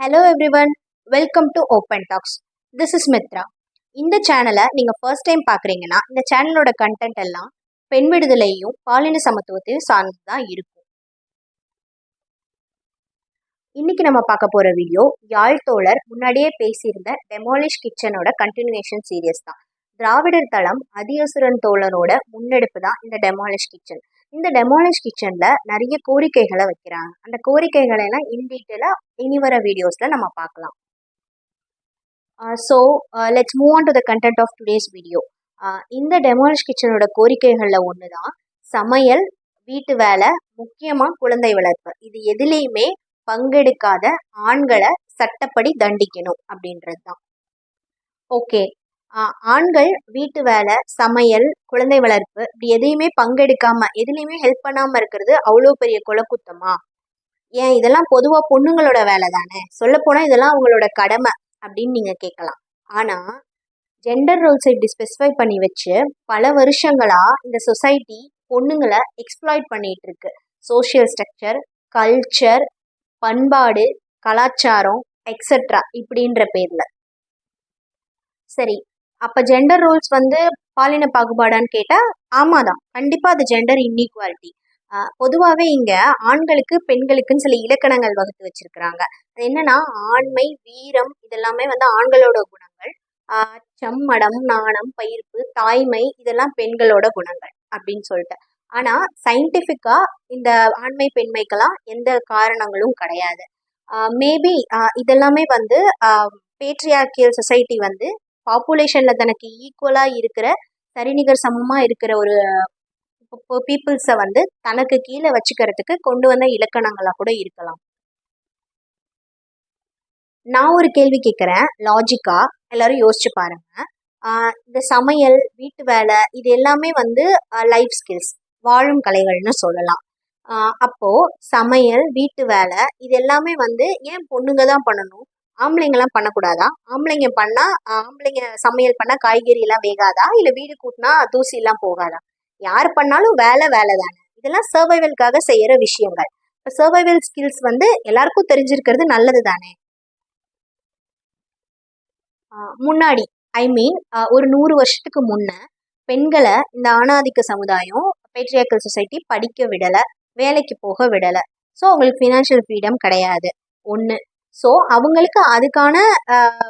Hello everyone welcome to open talks this is Mithra இந்த சேனலை நீங்கள் ஃபர்ஸ்ட் டைம் பார்க்குறீங்கன்னா இந்த சேனலோட கண்டென்ட் எல்லாம் பெண் விடுதலையும் பாலின சமத்துவத்தையும் சார்ந்து தான் இருக்கும். இன்னைக்கு நம்ம பார்க்க போகிற வீடியோ யாழ் தோழர் முன்னாடியே பேசியிருந்த டெமாலிஷ் கிச்சனோட கண்டினியூஷன் சீரியஸ் தான். திராவிடர் தளம் அதியசுரன் தோழரோட முன்னெடுப்பு தான் இந்த டெமாலிஷ் கிச்சன் இந்த டெமாலிஷ் கிச்சன்ல நிறைய கோரிக்கைகளை வைக்கிறாங்க. அந்த கோரிக்கைகளை எல்லாம் இன் டீட்டெயிலாக இனி வர வீடியோஸில் நம்ம பார்க்கலாம். So let's move on to the content of today's video இந்த டெமாலிஷ் கிச்சனோட கோரிக்கைகளில் ஒன்று தான் சமையல் வீட்டு வேலை முக்கியமாக குழந்தை வளர்ப்பு. இது எதுலேயுமே பங்கெடுக்காத ஆண்களை சட்டப்படி தண்டிக்கணும் அப்படின்றது தான் ஓகே ஆண்கள் வீட்டு வேலை சமையல் குழந்தை வளர்ப்பு இப்படி எதையுமே பங்கெடுக்காம எதுலேயுமே ஹெல்ப் பண்ணாமல் இருக்கிறது அவ்வளோ பெரிய குலக்குத்தமா? ஏன்? இதெல்லாம் பொதுவாக பொண்ணுங்களோட வேலை தானே சொல்லப்போனால் இதெல்லாம் அவங்களோட கடமை அப்படின்னு நீங்கள் கேட்கலாம். ஆனால் ஜெண்டர் ரோல்ஸை இப்படி ஸ்பெசிஃபை பண்ணி வச்சு பல வருஷங்களாக இந்த சொசைட்டி பொண்ணுங்களை எக்ஸ்ப்ளாய்ட் பண்ணிட்டு இருக்கு. சோஷியல் ஸ்ட்ரக்சர் கல்ச்சர் பண்பாடு கலாச்சாரம் எக்ஸட்ரா இப்படின்ற பேரில். சரி அப்போ ஜெண்டர் ரோல்ஸ் வந்து பாலின பாகுபாடான்னு கேட்டால் ஆமாம் தான் கண்டிப்பாக அது ஜெண்டர் இன்இக்வாலிட்டி பொதுவாகவே இங்கே ஆண்களுக்கு பெண்களுக்குன்னு சில இலக்கணங்கள் வகுத்து வச்சிருக்கிறாங்க. அது என்னன்னா ஆண்மை வீரம் இதெல்லாமே வந்து ஆண்களோட குணங்கள். செம்மடம் நாணம் பயிர்ப்பு தாய்மை இதெல்லாம் பெண்களோட குணங்கள் அப்படின்னு சொல்லிட்டு. ஆனால் சயின்டிஃபிக்காக இந்த ஆண்மை பெண்மைக்கெல்லாம் எந்த காரணங்களும் கிடையாது. மேபி இதெல்லாமே வந்து பேட்ரியார்கியல் சொசைட்டி வந்து பாப்புலேஷனில் தனக்கு ஈக்குவலாக இருக்கிற சரிநிகர் சமமாக இருக்கிற ஒரு பீப்புள்ஸை வந்து தனக்கு கீழே வச்சுக்கிறதுக்கு கொண்டு வந்த இலக்கணங்களாக கூட இருக்கலாம். நான் ஒரு கேள்வி கேட்குறேன் லாஜிக்கா எல்லாரும் யோசிச்சு பாருங்க. இந்த சமையல் வீட்டு வேலை இது எல்லாமே வந்து லைஃப் ஸ்கில்ஸ் வாழும் கலைகள்னு சொல்லலாம். அப்போது சமையல் வீட்டு வேலை இது எல்லாமே வந்து ஏன் பொண்ணுங்க தான் பண்ணணும்? ஆம்பளைங்கெல்லாம் பண்ணக்கூடாதா? ஆம்பளைங்க பண்ணால் ஆம்பளைங்க சமையல் பண்ணால் காய்கறி எல்லாம் வேகாதா? இல்லை வீடு கூட்டினா தூசி எல்லாம் போகாதா? யார் பண்ணாலும் வேலை வேலை தானே இதெல்லாம் சர்வைவல்காக செய்கிற விஷயங்கள். இப்போ சர்வைவல் ஸ்கில்ஸ் வந்து எல்லாருக்கும் தெரிஞ்சிருக்கிறது நல்லது தானே முன்னாடி ஐ மீன் ஒரு நூறு வருஷத்துக்கு முன்ன பெண்களை இந்த ஆணாதிக்க சமுதாயம் பேட்ரியாக்கல் சொசைட்டி படிக்க விடலை வேலைக்கு போக விடலை. ஸோ அவங்களுக்கு ஃபினான்ஷியல் ஃப்ரீடம் கிடையாது. ஒன்று ஸோ அவங்களுக்கு அதுக்கான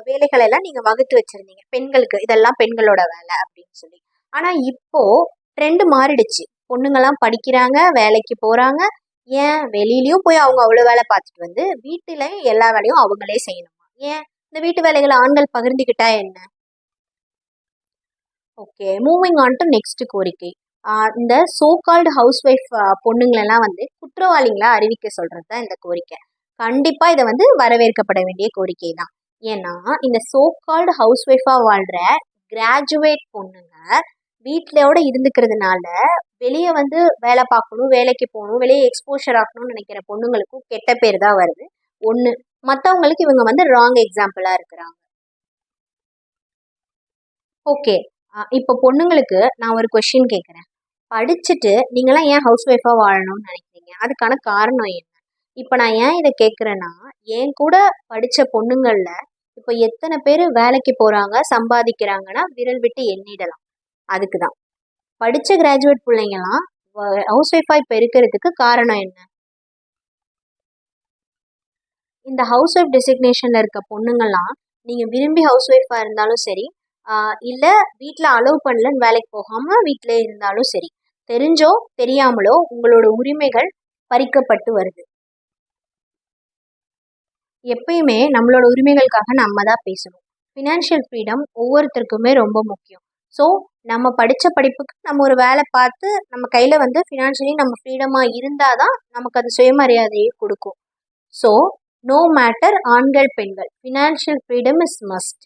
வேலைகளை எல்லாம் நீங்கள் வகுத்து வச்சுருந்தீங்க. பெண்களுக்கு இதெல்லாம் பெண்களோட வேலை அப்படின்னு சொல்லி. ஆனால் இப்போது ட்ரெண்டு மாறிடுச்சு. பொண்ணுங்கள்லாம் படிக்கிறாங்க வேலைக்கு போகிறாங்க ஏன்? வெளியிலயும் போய் அவங்க அவ்வளோ வேலை பார்த்துட்டு வந்து வீட்டிலையும் எல்லா வேலையும் அவங்களே செய்யணுமா? ஏன்? இந்த வீட்டு வேலைகளை ஆண்கள் பகிர்ந்துக்கிட்டா என்ன? Okay moving on to next கோரிக்கை. இந்த சோ கால்டு ஹவுஸ் ஒய்ஃப் பொண்ணுங்களெல்லாம் வந்து குற்றவாளிங்களா அறிவிக்க சொல்கிறது தான் இந்த கோரிக்கை. கண்டிப்பாக இதை வந்து வரவேற்கப்பட வேண்டிய கோரிக்கை தான் ஏன்னா இந்த சோ கால்டு ஹவுஸ் ஒய்ஃபாக வாழ்கிற கிராஜுவேட் பொண்ணுங்க வீட்டிலோட இருந்துக்கிறதுனால வெளியே வந்து வேலை பார்க்கணும் வேலைக்கு போகணும் வெளியே எக்ஸ்போஷர் ஆகணும்னு நினைக்கிற பொண்ணுங்களுக்கும் கெட்ட பேர் தான் வருது. ஒன்று மற்றவங்களுக்கு இவங்க வந்து ராங் எக்ஸாம்பிளாக இருக்கிறாங்க. ஓகே இப்போ பொண்ணுங்களுக்கு நான் ஒரு கொஷின் கேட்குறேன் படிச்சுட்டு நீங்களாம் ஏன் ஹவுஸ் ஒய்ஃபாக வாழணும்னு நினைக்கிறீங்க? அதுக்கான காரணம் என்ன? இப்போ நான் ஏன் இதை கேட்குறேன்னா என் கூட படித்த பொண்ணுங்களில் இப்போ எத்தனை பேர் வேலைக்கு போகிறாங்க சம்பாதிக்கிறாங்கன்னா விரல் விட்டு எண்ணிடலாம். அதுக்கு தான் படித்த கிராஜுவேட் பிள்ளைங்கலாம் ஹவுஸ் ஒய்ஃபாக இப்போ இருக்கிறதுக்கு காரணம் என்ன? இந்த ஹவுஸ் ஒய்ஃப் டெசிக்னேஷனில் இருக்க பொண்ணுங்கள்லாம் நீங்கள் விரும்பி ஹவுஸ் ஒய்ஃபாக இருந்தாலும் சரி இல்லை வீட்டில் அலோவ் பண்ணலன்னு வேலைக்கு போகாமல் வீட்டிலே இருந்தாலும் சரி தெரிஞ்சோ தெரியாமலோ உங்களோட உரிமைகள் பறிக்கப்பட்டு வருது. எப்பயுமே நம்மளோட உரிமைகளுக்காக நம்ம தான் பேசணும். ஃபினான்ஷியல் ஃப்ரீடம் ஒவ்வொருத்தருக்குமே ரொம்ப முக்கியம். ஸோ நம்ம படித்த படிப்புக்கு நம்ம ஒரு வேலை பார்த்து நம்ம கையில் வந்து ஃபினான்ஷியலி நம்ம ஃப்ரீடமாக இருந்தால் தான் நமக்கு அது சுயமரியாதையை கொடுக்கும். ஸோ நோ மேட்டர் ஆண்கள் பெண்கள் ஃபினான்ஷியல் ஃப்ரீடம் இஸ் மஸ்ட்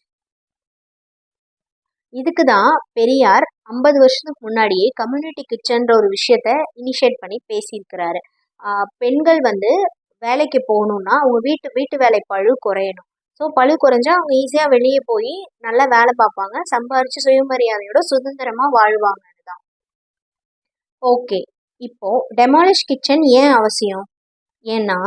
இதுக்கு தான் பெரியார் ஐம்பது வருஷத்துக்கு முன்னாடியே கம்யூனிட்டி கிச்சன்ற ஒரு விஷயத்த இனிஷியேட் பண்ணி பேசியிருக்கிறாரு. பெண்கள் வந்து வேலைக்கு போகணுன்னா அவங்க வீட்டு வீட்டு வேலை பழு குறையணும். ஸோ பழு குறைஞ்சா அவங்க ஈஸியாக வெளியே போய் நல்லா வேலை பார்ப்பாங்க. சம்பாரித்து சுயமரியாதையோட சுதந்திரமாக வாழ்வாங்கன்னு தான் ஓகே இப்போ டெமாலிஷ் கிச்சன் ஏன் அவசியம்? ஏன்னா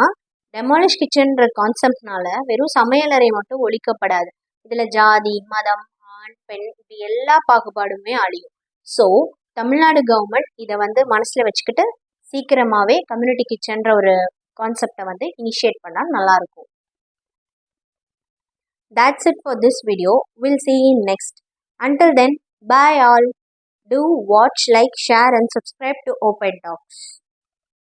டெமாலிஷ் கிச்சன்ற கான்செப்ட்னால வெறும் சமையலறை மட்டும் ஒழிக்கப்படாது. இதில் ஜாதி மதம் ஆண் பெண் இப்படி எல்லா பாகுபாடுமே அழியும். ஸோ தமிழ்நாடு கவர்மெண்ட் இதை வந்து மனசில் வச்சுக்கிட்டு சீக்கிரமாகவே கம்யூனிட்டி கிச்சன்ற ஒரு கான்செப்டை வந்து இனிஷியேட் பண்ணால் நல்லாயிருக்கும் That's it for this video. We'll see you next. Until then, bye all. Do watch, like, share, and subscribe to Open Talks.